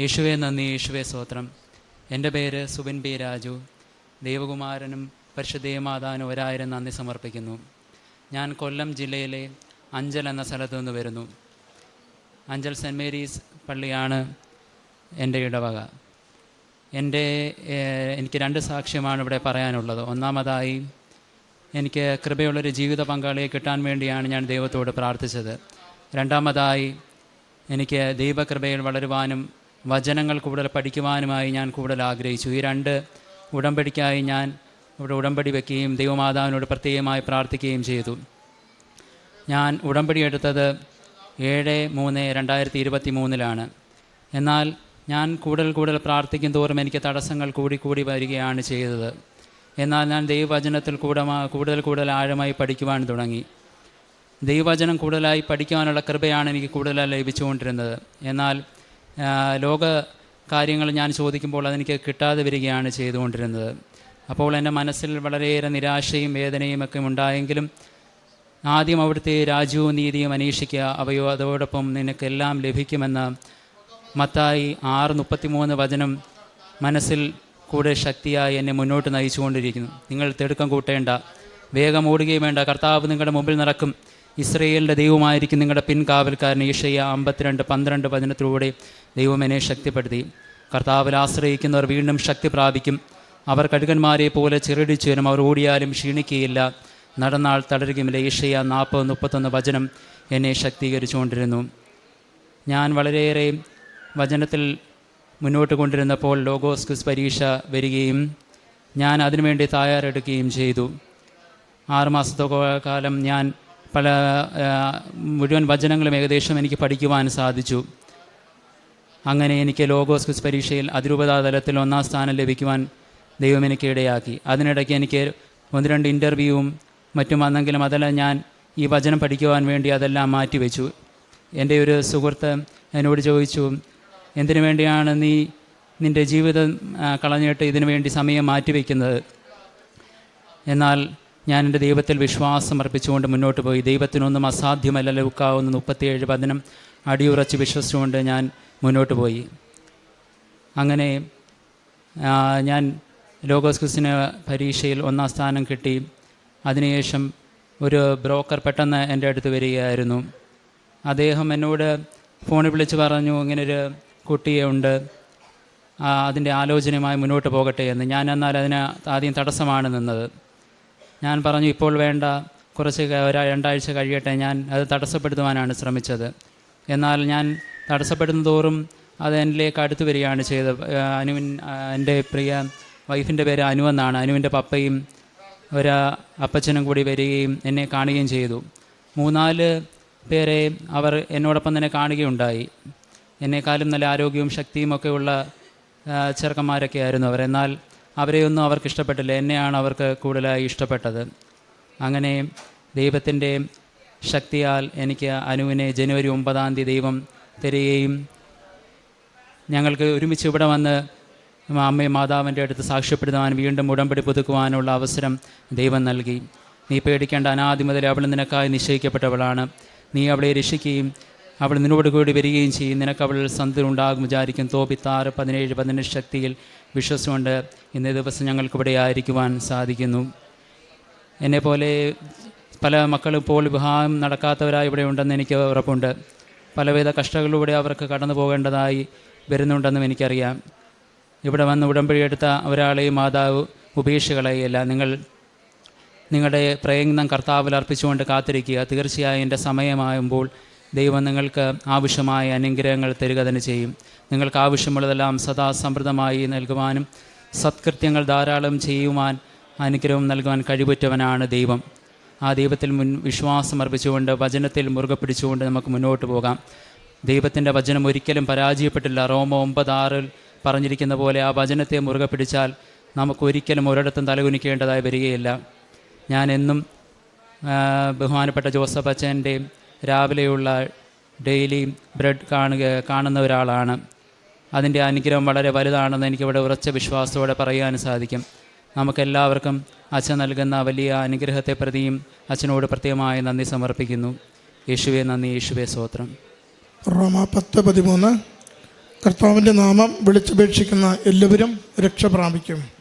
യേശുവെ നന്ദി. യേശുവെ സ്തോത്രം. എന്റെ പേര് സുബിൻ ബി രാജു. ദേവകുമാരനും പരിശുദ്ധേയമാതാനും ഒരായിരം നന്ദി സമർപ്പിക്കുന്നു. ഞാൻ കൊല്ലം ജില്ലയിലെ അഞ്ചൽ എന്ന സ്ഥലത്തു നിന്ന് വരുന്നു. അഞ്ചൽ സെന്റ് മേരീസ് പള്ളിയാണ് എന്റെ ഇടവക. എന്റെ എനിക്ക് രണ്ട് സാക്ഷ്യമാണ് ഇവിടെ പറയാനുള്ളത്. ഒന്നാമതായി എനിക്ക് കൃപയുള്ളൊരു ജീവിത പങ്കാളിയെ കിട്ടാൻ വേണ്ടിയാണ് ഞാൻ ദൈവത്തോട് പ്രാർത്ഥിച്ചത്. രണ്ടാമതായി എനിക്ക് ദൈവകൃപയിൽ വളരുവാനും വചനങ്ങൾ കൂടുതൽ പഠിക്കുവാനുമായി ഞാൻ കൂടുതൽ ആഗ്രഹിച്ചു. ഈ രണ്ട് ഉടമ്പടിക്കായി ഞാൻ ഇവിടെ ഉടമ്പടി വയ്ക്കുകയും ദൈവമാതാവിനോട് പ്രത്യേകമായി പ്രാർത്ഥിക്കുകയും ചെയ്തു. ഞാൻ ഉടമ്പടി എടുത്തത് ഏഴ് മൂന്ന് രണ്ടായിരത്തി ഇരുപത്തി മൂന്നിലാണ് എന്നാൽ ഞാൻ കൂടുതൽ കൂടുതൽ പ്രാർത്ഥിക്കും തോറും എനിക്ക് തടസ്സങ്ങൾ കൂടിക്കൂടി കൂടി വരികയാണ് ചെയ്തത്. എന്നാൽ ഞാൻ ദൈവവചനത്തിൽ കൂടമാ കൂടുതൽ കൂടുതൽ ആഴമായി പഠിക്കുവാൻ തുടങ്ങി. ദൈവവചനം കൂടുതലായി പഠിക്കുവാനുള്ള കൃപയാണ് എനിക്ക് കൂടുതലായി ലഭിച്ചുകൊണ്ടിരുന്നത്. എന്നാൽ ലോക കാര്യങ്ങൾ ഞാൻ ചോദിക്കുമ്പോൾ അതെനിക്ക് കിട്ടാതെ വരികയാണ് ചെയ്തുകൊണ്ടിരുന്നത്. അപ്പോൾ എന്റെ മനസ്സിൽ വളരെയേറെ നിരാശയും വേദനയും ഒക്കെ ഉണ്ടായെങ്കിലും ആദ്യം അവിടുത്തെ രാജ്യവും നീതിയും അന്വേഷിക്കുക അവയോ അതോടൊപ്പം നിനക്കെല്ലാം ലഭിക്കുമെന്ന് മത്തായി ആറ് മുപ്പത്തിമൂന്ന് വചനം മനസ്സിൽ കൂടെ ശക്തിയായി എന്നെ മുന്നോട്ട് നയിച്ചുകൊണ്ടിരിക്കുന്നു. നിങ്ങൾ തിടുക്കം കൂട്ടേണ്ട വേഗം ഓടുകയും വേണ്ട. കർത്താവ് നിങ്ങളുടെ മുമ്പിൽ നടക്കും. ഇസ്രയേലിന്റെ ദൈവമായിരിക്കും നിങ്ങളുടെ പിൻകാവൽക്കാരൻ ഈശയ്യ അമ്പത്തിരണ്ട് പന്ത്രണ്ട് പതിനത്തിലൂടെ ദൈവം എന്നെ ശക്തിപ്പെടുത്തി. കർത്താവിൽ ആശ്രയിക്കുന്നവർ വീണ്ടും ശക്തി പ്രാപിക്കും. അവർ കടുകന്മാരെ പോലെ ചിറടിച്ചു വരും അവർ ഓടിയാലും ക്ഷീണിക്കുകയില്ല. നടന്നാൾ തളരുകയുമില്ല. ഈശയ്യ നാൽപ്പത് മുപ്പത്തൊന്ന് വചനം എന്നെ ശക്തീകരിച്ചുകൊണ്ടിരുന്നു. ഞാൻ വളരെയേറെ വചനത്തിൽ മുന്നോട്ട് കൊണ്ടിരുന്നപ്പോൾ ലോഗോസ് ക്വിസ് പരീക്ഷ വരികയും ഞാൻ അതിനുവേണ്ടി തയ്യാറെടുക്കുകയും ചെയ്തു. ആറുമാസത്തെ കാലം ഞാൻ പല മുഴുവൻ വചനങ്ങളും ഏകദേശം എനിക്ക് പഠിക്കുവാൻ സാധിച്ചു. അങ്ങനെ എനിക്ക് ലോഗോസ് ക്വിസ് പരീക്ഷയിൽ അതിരൂപതാ തലത്തിൽ ഒന്നാം സ്ഥാനം ലഭിക്കുവാൻ ദൈവം എനിക്ക് ഇടയാക്കി. അതിനിടയ്ക്ക് എനിക്ക് ഒന്ന് രണ്ട് ഇന്റർവ്യൂവും മറ്റും വന്നെങ്കിലും അതെല്ലാം ഞാൻ ഈ വചനം പഠിക്കുവാൻ വേണ്ടി അതെല്ലാം മാറ്റിവെച്ചു. എന്റെ ഒരു സുഹൃത്ത് എന്നോട് ചോദിച്ചു എന്തിനു വേണ്ടിയാണ് നീ നിന്റെ ജീവിതം കളഞ്ഞിട്ട് ഇതിനു വേണ്ടി സമയം മാറ്റിവെക്കുന്നത്? എന്നാൽ ഞാൻ എന്റെ ദൈവത്തിൽ വിശ്വാസം അർപ്പിച്ചുകൊണ്ട് മുന്നോട്ട് പോയി. ദൈവത്തിനൊന്നും അസാധ്യമല്ല. ലൂക്കാവുന്ന മുപ്പത്തിയേഴ് പതിനം അടിയുറച്ച് വിശ്വസിച്ചുകൊണ്ട് ഞാൻ മുന്നോട്ട് പോയി. അങ്ങനെ ഞാൻ ലോഗോസ് ക്വിസിന് പരീക്ഷയിൽ ഒന്നാം സ്ഥാനം കിട്ടി. അതിനുശേഷം ഒരു ബ്രോക്കർ പെട്ടെന്ന് എന്റെ അടുത്ത് വരികയായിരുന്നു. അദ്ദേഹം എന്നോട് ഫോണിൽ വിളിച്ച് പറഞ്ഞു ഇങ്ങനൊരു കുട്ടിയെ ഉണ്ട്. അതിന്റെ ആലോചനയുമായി മുന്നോട്ട് പോകട്ടെ എന്ന്. ഞാൻ എന്നാൽ അതിന് ആദ്യം തടസ്സമാണ് നിന്നത്. ഞാൻ പറഞ്ഞു ഇപ്പോൾ വേണ്ട കുറച്ച് ഒരാ രണ്ടാഴ്ച കഴിയട്ടെ ഞാൻ അത് തടസ്സപ്പെടുത്തുവാനാണ് ശ്രമിച്ചത്. എന്നാൽ ഞാൻ തടസ്സപ്പെടുന്ന തോറും അത് എന്നിലേക്ക് അടുത്ത് വരികയാണ് ചെയ്തത്. അനുവിൻ എന്റെ പ്രിയ വൈഫിന്റെ പേര് അനു എന്നാണ്. അനുവിന്റെ പപ്പയും ഒരു അപ്പച്ചനും കൂടി വരികയും എന്നെ കാണുകയും ചെയ്തു. മൂന്നാൽ പേരെ അവർ എന്നോടൊപ്പം തന്നെ കാണുകയുണ്ടായി. എന്നെക്കാളും നല്ല ആരോഗ്യവും ശക്തിയും ഒക്കെയുള്ള ചെറുക്കന്മാരൊക്കെ ആയിരുന്നു അവർ. എന്നാൽ അവരെയൊന്നും അവർക്ക് ഇഷ്ടപ്പെട്ടില്ല എന്നെയാണ് അവർക്ക് കൂടുതലായി ഇഷ്ടപ്പെട്ടത്. അങ്ങനെ ദൈവത്തിന്റെ ശക്തിയാൽ എനിക്ക് അനുവിനെ ജനുവരി ഒമ്പതാം തീയതി ദൈവം തരികയും ഞങ്ങൾക്ക് ഒരുമിച്ച് ഇവിടെ വന്ന് അമ്മയും മാതാവിന്റെ അടുത്ത് സാക്ഷ്യപ്പെടുത്തുവാൻ വീണ്ടും ഉടമ്പടി പുതുക്കുവാനുള്ള അവസരം ദൈവം നൽകി. നീ പേടിക്കേണ്ട അനാദി മുതൽ അവൾ നിനക്കായി നിശ്ചയിക്കപ്പെട്ടവളാണ്. നീ അവളെ രക്ഷിക്കുകയും അവൾ നിന്നോട് കൂടി വരികയും ചെയ്യും. നിനക്ക് അവൾ സന്ധിൽ ഉണ്ടാകും വിചാരിക്കും. തോപിത്താറ് പതിനേഴ് പതിനെട്ട് ശക്തിയിൽ വിശ്വസിച്ചുകൊണ്ട് ഇന്നേ ദിവസം ഞങ്ങൾക്കിവിടെ ആയിരിക്കുവാൻ സാധിക്കുന്നു. എന്നെപ്പോലെ പല മക്കളും ഇപ്പോൾ വിവാഹം നടക്കാത്തവരായി ഇവിടെ ഉണ്ടെന്ന് എനിക്ക് ഉറപ്പുണ്ട്. പലവിധ കഷ്ടങ്ങളിലൂടെ അവർക്ക് കടന്നു പോകേണ്ടതായി വരുന്നുണ്ടെന്നും എനിക്കറിയാം. ഇവിടെ വന്ന് ഉടമ്പടി എടുത്ത ഒരാളെയും മാതാവ് ഉപേക്ഷകളെയല്ല നിങ്ങൾ നിങ്ങളുടെ പ്രയത്നം കർത്താവിൽ അർപ്പിച്ചുകൊണ്ട് കാത്തിരിക്കുക. തീർച്ചയായും എന്റെ സമയമാകുമ്പോൾ ദൈവം നിങ്ങൾക്ക് ആവശ്യമായ അനുഗ്രഹങ്ങൾ തരിക തന്നെ ചെയ്യും. നിങ്ങൾക്ക് ആവശ്യമുള്ളതെല്ലാം സദാസമൃദ്ധമായി നൽകുവാനും സത്കൃത്യങ്ങൾ ധാരാളം ചെയ്യുവാൻ അനുഗ്രഹം നൽകുവാൻ കഴിവുറ്റവനാണ് ദൈവം. ആ ദൈവത്തിൽ മുൻ വിശ്വാസം അർപ്പിച്ചുകൊണ്ട് വചനത്തിൽ മുറുകെ പിടിച്ചുകൊണ്ട് നമുക്ക് മുന്നോട്ട് പോകാം. ദൈവത്തിന്റെ വചനം ഒരിക്കലും പരാജയപ്പെട്ടില്ല. റോമ ഒമ്പത് ആറിൽ പറഞ്ഞിരിക്കുന്ന പോലെ ആ വചനത്തെ മുറുകെ പിടിച്ചാൽ നമുക്ക് ഒരിക്കലും ഒരിടത്തും തലകുനിക്കേണ്ടതായി വരികയില്ല. ഞാൻ എന്നും ബഹുമാനപ്പെട്ട ജോസഫ് അച്ഛന്റെ രാവിലെയുള്ള ഡെയിലി ബ്രെഡ് കാണുക കാണുന്ന ഒരാളാണ് അതിന്റെ അനുഗ്രഹം വളരെ വലുതാണെന്ന് എനിക്കിവിടെ ഉറച്ച വിശ്വാസത്തോടെ പറയാൻ സാധിക്കും. നമുക്കെല്ലാവർക്കും അച്ഛൻ നൽകുന്ന വലിയ അനുഗ്രഹത്തെ പ്രതിയും അച്ഛനോട് പ്രത്യേകമായി നന്ദി സമർപ്പിക്കുന്നു. യേശുവെ നന്ദി യേശുവെ സ്തോത്രം. റോമ പത്ത് പതിമൂന്ന്. കർത്താവിന്റെ നാമം വിളിച്ചപേക്ഷിക്കുന്ന എല്ലാവരും രക്ഷ പ്രാപിക്കും